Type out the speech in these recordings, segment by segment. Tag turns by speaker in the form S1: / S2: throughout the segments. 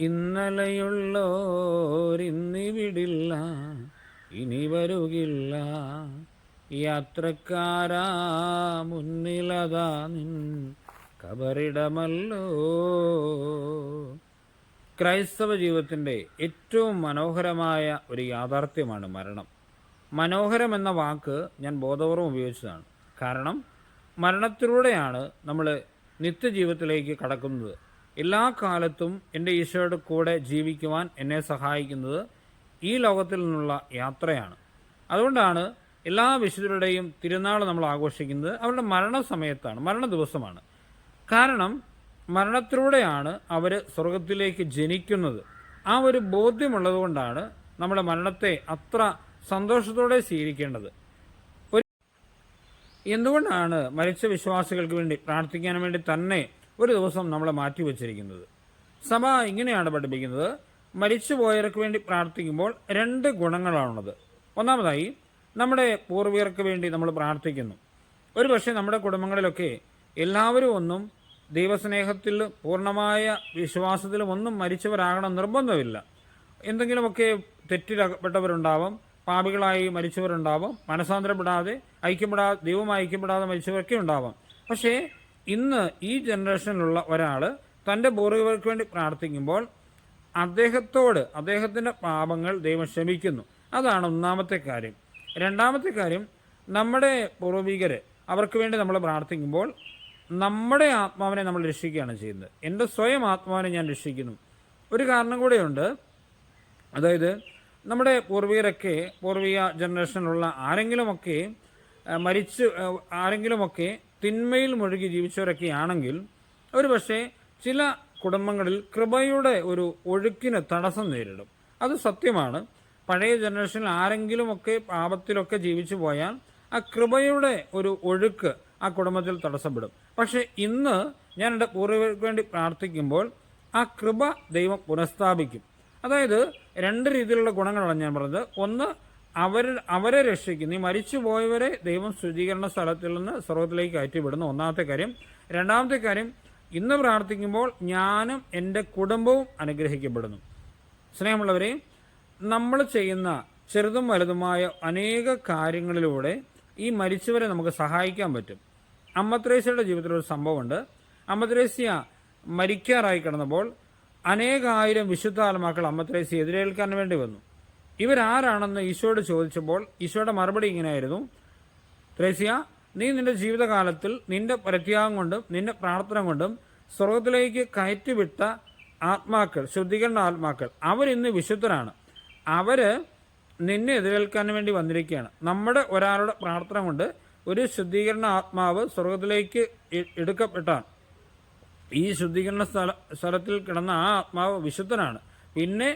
S1: ഇന്നലെയുള്ളോരിന്നിവിടില്ല ഇനി വരുകില്ല. യാത്രക്കാരാ മുന്നിലതാ നിൻ കബറിടമല്ലോ. ക്രൈസ്തവ ജീവിതത്തിന്റെ ഏറ്റവും മനോഹരമായ ഒരു യാഥാർത്ഥ്യമാണ് മരണം. മനോഹരം എന്ന വാക്ക് ഞാൻ ബോധപൂർവം ഉപയോഗിച്ചതാണ്. കാരണം മരണത്തിലൂടെയാണ് നമ്മൾ നിത്യജീവിതത്തിലേക്ക് കടക്കുന്നത്. എല്ലാ കാലത്തും എന്റെ ഈശോയുടെ കൂടെ ജീവിക്കുവാൻ എന്നെ സഹായിക്കുന്നത് ഈ ലോകത്തിൽ നിന്നുള്ള യാത്രയാണ്. അതുകൊണ്ടാണ് എല്ലാ വിശുദ്ധരുടെയും തിരുനാൾ നമ്മൾ ആഘോഷിക്കുന്നത് അവരുടെ മരണസമയത്താണ് മരണ ദിവസമാണ് കാരണം മരണത്തിലൂടെയാണ് അവർ സ്വർഗത്തിലേക്ക് ജനിക്കുന്നത്. ആ ഒരു ബോധ്യമുള്ളതുകൊണ്ടാണ് നമ്മുടെ മരണത്തെ അത്ര സന്തോഷത്തോടെ സ്വീകരിക്കേണ്ടത്. എന്തുകൊണ്ടാണ് മരിച്ച വിശ്വാസികൾക്ക് വേണ്ടി പ്രാർത്ഥിക്കാൻ വേണ്ടി തന്നെ ഒരു ദിവസം നമ്മളെ മാറ്റിവെച്ചിരിക്കുന്നത് സഭ ഇങ്ങനെയാണ് പഠിപ്പിക്കുന്നത് മരിച്ചുപോയവർക്ക് വേണ്ടി പ്രാർത്ഥിക്കുമ്പോൾ രണ്ട് ഗുണങ്ങളാണുള്ളത്. ഒന്നാമതായി നമ്മുടെ പൂർവികർക്ക് വേണ്ടി നമ്മൾ പ്രാർത്ഥിക്കുന്നു. ഒരു പക്ഷേ നമ്മുടെ കുടുംബങ്ങളിലൊക്കെ എല്ലാവരും ഒന്നും ദൈവസ്നേഹത്തിൽ പൂർണമായ വിശ്വാസത്തിലും ഒന്നും മരിച്ചവരാകണം നിർബന്ധമില്ല. എന്തെങ്കിലുമൊക്കെ തെറ്റിലപ്പെട്ടവരുണ്ടാവാം പാപികളായി മരിച്ചവരുണ്ടാവാം മനസാന്തരപ്പെടാതെ ഐക്യപ്പെടാതെ ദൈവം ഐക്യപ്പെടാതെ മരിച്ചവരൊക്കെ ഉണ്ടാവാം. പക്ഷേ ഇന്ന് ഈ ജനറേഷനിലുള്ള ഒരാൾ തന്റെ പൂർവികർക്ക് വേണ്ടി പ്രാർത്ഥിക്കുമ്പോൾ അദ്ദേഹത്തോട് അദ്ദേഹത്തിന്റെ പാപങ്ങൾ ദൈവം ക്ഷമിക്കുന്നു. അതാണ് ഒന്നാമത്തെ കാര്യം. രണ്ടാമത്തെ കാര്യം നമ്മുടെ പൂർവികർ അവർക്ക് വേണ്ടി നമ്മൾ പ്രാർത്ഥിക്കുമ്പോൾ നമ്മുടെ ആത്മാവിനെ നമ്മൾ രക്ഷിക്കുകയാണ് ചെയ്യുന്നത്. എന്റെ സ്വയം ആത്മാവിനെ ഞാൻ രക്ഷിക്കുന്നു. ഒരു കാരണം കൂടെയുണ്ട്. അതായത് നമ്മുടെ പൂർവികരൊക്കെ പൂർവിക ജനറേഷനിലുള്ള ആരെങ്കിലുമൊക്കെ മരിച്ച് ആരെങ്കിലുമൊക്കെ തിന്മയിൽ മുഴുകി ജീവിച്ചവരൊക്കെ ആണെങ്കിൽ ഒരു പക്ഷേ ചില കുടുംബങ്ങളിൽ കൃപയുടെ ഒരു ഒഴുക്കിന് തടസ്സം നേരിടും. അത് സത്യമാണ്. പഴയ ജനറേഷനിൽ ആരെങ്കിലുമൊക്കെ പാപത്തിലൊക്കെ ജീവിച്ചു പോയാൽ ആ കൃപയുടെ ഒരു ഒഴുക്ക് ആ കുടുംബത്തിൽ തടസ്സപ്പെടും. പക്ഷേ ഇന്ന് ഞാൻ എന്റെ പൂർവികർക്ക് വേണ്ടി പ്രാർത്ഥിക്കുമ്പോൾ ആ കൃപ ദൈവം പുനഃസ്ഥാപിക്കും. അതായത് രണ്ട് രീതിയിലുള്ള ഗുണങ്ങളാണ് ഞാൻ പറഞ്ഞത്. ഒന്ന് അവർ അവരെ രക്ഷിക്കുന്നു. ഈ മരിച്ചു പോയവരെ ദൈവം ശുചീകരണ സ്ഥലത്തിൽ നിന്ന് സ്വർഗത്തിലേക്ക് കയറ്റിവിടുന്നു. ഒന്നാമത്തെ കാര്യം. രണ്ടാമത്തെ കാര്യം ഇന്ന് പ്രാർത്ഥിക്കുമ്പോൾ ഞാനും എന്റെ കുടുംബവും അനുഗ്രഹിക്കപ്പെടുന്നു. സ്നേഹമുള്ളവരെ നമ്മൾ ചെയ്യുന്ന ചെറുതും വലുതുമായ അനേക കാര്യങ്ങളിലൂടെ ഈ മരിച്ചവരെ നമുക്ക് സഹായിക്കാൻ പറ്റും. അമ്മത്രേസ്യയുടെ ജീവിതത്തിൽ ഒരു സംഭവമുണ്ട്. അമ്മത്രേസ്യ മരിക്കാറായി കിടന്നപ്പോൾ അനേകായിരം വിശുദ്ധാത്മാക്കൾ അമ്മത്രേസ്യ എതിരേൽക്കാൻ വേണ്ടി വന്നു. ഇവരാരാണെന്ന് ഈശോയോട് ചോദിച്ചപ്പോൾ ഈശോയുടെ മറുപടി ഇങ്ങനെയായിരുന്നു. ത്രേസ്യ നീ നിന്റെ ജീവിതകാലത്തിൽ നിന്റെ പ്രത്യാഗം കൊണ്ടും നിന്റെ പ്രാർത്ഥന കൊണ്ടും സ്വർഗത്തിലേക്ക് കയറ്റിവിട്ട ആത്മാക്കൾ ശുദ്ധീകരണ ആത്മാക്കൾ അവരിന്ന് വിശുദ്ധരാണ്. അവർ നിന്നെ എതിരേൽക്കാൻ വേണ്ടി വന്നിരിക്കുകയാണ്. നമ്മുടെ ഒരാളുടെ പ്രാർത്ഥന കൊണ്ട് ഒരു ശുദ്ധീകരണ ആത്മാവ് സ്വർഗത്തിലേക്ക് എടുക്കപ്പെട്ട എടുക്കപ്പെട്ടാണ്. ഈ ശുദ്ധീകരണ സ്ഥല സ്ഥലത്തിൽ കിടന്ന ആ ആത്മാവ് വിശുദ്ധനാണ്. പിന്നെ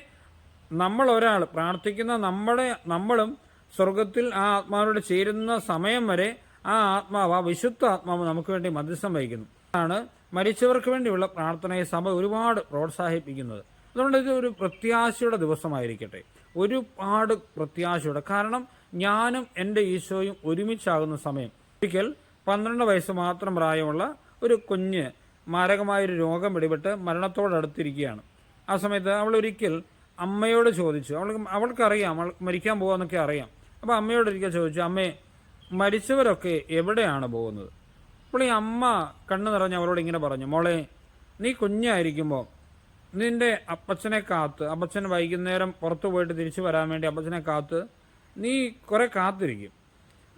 S1: നമ്മൾ ഒരാൾ പ്രാർത്ഥിക്കുന്ന നമ്മുടെ നമ്മളും സ്വർഗത്തിൽ ആ ആത്മാവിനോട് ചേരുന്ന സമയം വരെ ആ ആത്മാവ് ആ വിശുദ്ധ ആത്മാവ് നമുക്ക് വേണ്ടി മധ്യസ്ഥം വഹിക്കുന്നു. ആണ് മരിച്ചവർക്ക് വേണ്ടിയുള്ള പ്രാർത്ഥനയെ സഭ ഒരുപാട് പ്രോത്സാഹിപ്പിക്കുന്നത്. അതുകൊണ്ട് ഇത് ഒരു പ്രത്യാശയുടെ ദിവസമായിരിക്കട്ടെ. ഒരുപാട് പ്രത്യാശയുടെ. കാരണം ഞാനും എന്റെ ഈശോയും ഒരുമിച്ചാകുന്ന സമയം. ഒരിക്കൽ പന്ത്രണ്ട് വയസ്സ് മാത്രം പ്രായമുള്ള ഒരു കുഞ്ഞ് മാരകമായൊരു രോഗം പിടിപെട്ട് മരണത്തോടടുത്തിരിക്കുകയാണ്. ആ സമയത്ത് അവൾ ഒരിക്കൽ അമ്മയോട് ചോദിച്ചു. അവൾക്ക് അവൾക്കറിയാം അവൾ മരിക്കാൻ പോകാന്നൊക്കെ അറിയാം. അപ്പോൾ അമ്മയോട് ഒരിക്കൽ ചോദിച്ചു അമ്മേ മരിച്ചവരൊക്കെ എവിടെയാണ് പോകുന്നത്? അപ്പോൾ ഈ അമ്മ കണ്ണു നിറഞ്ഞ് അവളോട് ഇങ്ങനെ പറഞ്ഞു മോളെ നീ കുഞ്ഞായിരിക്കുമ്പോൾ നിന്റെ അപ്പച്ചനെ കാത്ത് അപ്പച്ചൻ വൈകുന്നേരം പുറത്തു പോയിട്ട് തിരിച്ചു വരാൻ വേണ്ടി അപ്പച്ചനെ കാത്ത് നീ കുറേ കാത്തിരിക്കും.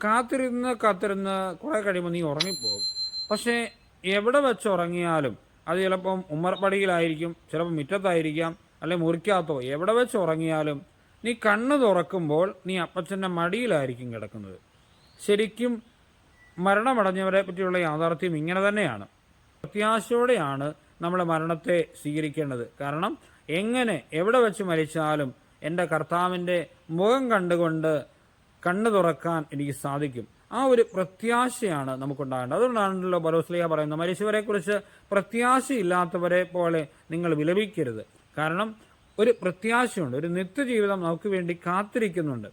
S1: കാത്തിരുന്ന് കാത്തിരുന്ന് കുറെ കഴിയുമ്പോൾ നീ ഉറങ്ങിപ്പോകും പക്ഷേ എവിടെ വെച്ച് ഉറങ്ങിയാലും അത് ചിലപ്പം ഉമ്മർപ്പടിയിലായിരിക്കും ചിലപ്പോൾ മുറ്റത്തായിരിക്കാം അല്ലെ മുറിക്കകത്തോ എവിടെ വെച്ച് ഉറങ്ങിയാലും നീ കണ്ണ് തുറക്കുമ്പോൾ നീ അപ്പച്ചന്റെ മടിയിലായിരിക്കും കിടക്കുന്നത്. ശരിക്കും മരണമടഞ്ഞവരെ പറ്റിയുള്ള യാഥാർത്ഥ്യം ഇങ്ങനെ തന്നെയാണ്. പ്രത്യാശയോടെയാണ് നമ്മൾ മരണത്തെ സ്വീകരിക്കേണ്ടത്. കാരണം എങ്ങനെ എവിടെ വെച്ച് മരിച്ചാലും എന്റെ കർത്താവിന്റെ മുഖം കണ്ടുകൊണ്ട് കണ്ണു തുറക്കാൻ എനിക്ക് സാധിക്കും. ആ ഒരു പ്രത്യാശയാണ് നമുക്കുണ്ടാകേണ്ടത്. അതുകൊണ്ടാണല്ലോ ബലോസ്ലിയ പറയുന്നത് മരിച്ചവരെക്കുറിച്ച് പ്രത്യാശയില്ലാത്തവരെ പോലെ നിങ്ങൾ വിലപിക്കരുത്. കാരണം ഒരു പ്രത്യാശയുണ്ട് ഒരു നിത്യജീവിതം നമുക്ക് വേണ്ടി കാത്തിരിക്കുന്നുണ്ട്.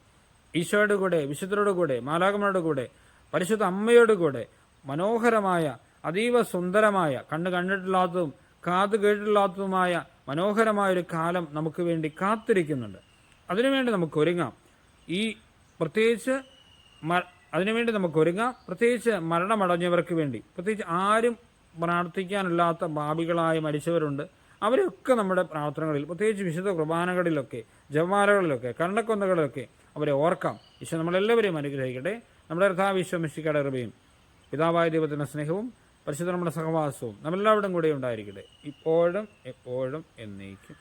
S1: ഈശോയുടെ കൂടെ വിശുദ്ധരുടെ കൂടെ മാലാകമനോട് കൂടെ പരിശുദ്ധ അമ്മയുടെ കൂടെ മനോഹരമായ അതീവ സുന്ദരമായ കണ്ണ് കണ്ടിട്ടില്ലാത്തതും കാത് കേട്ടിട്ടില്ലാത്തതുമായ മനോഹരമായൊരു കാലം നമുക്ക് വേണ്ടി കാത്തിരിക്കുന്നുണ്ട്. അതിനുവേണ്ടി നമുക്ക് ഒരുങ്ങാം. ഈ പ്രത്യേകിച്ച് അതിനുവേണ്ടി നമുക്ക് ഒരുങ്ങാം. പ്രത്യേകിച്ച് മരണമടഞ്ഞവർക്ക് വേണ്ടി. പ്രത്യേകിച്ച് ആരും പ്രാർത്ഥിക്കാനില്ലാത്ത ഭാവികളായ മരിച്ചവരുണ്ട്. അവരൊക്കെ നമ്മുടെ പ്രാർത്ഥനകളിൽ പ്രത്യേകിച്ച് വിശുദ്ധ കുർബാനകളിലൊക്കെ ജവമാലകളിലൊക്കെ കണ്ടക്കൊന്നകളിലൊക്കെ അവരെ ഓർക്കാം. ഈശോ നമ്മളെല്ലാവരെയും അനുഗ്രഹിക്കട്ടെ. നമ്മുടെ യഥാവിശ്വമിശിക്കയുടെ കൃപയും പിതാവായ ദൈവത്തിന്റെ സ്നേഹവും പരിശുദ്ധ നമ്മുടെ സഹവാസവും നമ്മളെല്ലാവരും കൂടെ ഉണ്ടായിരിക്കട്ടെ. ഇപ്പോഴും എപ്പോഴും എന്നേക്കും.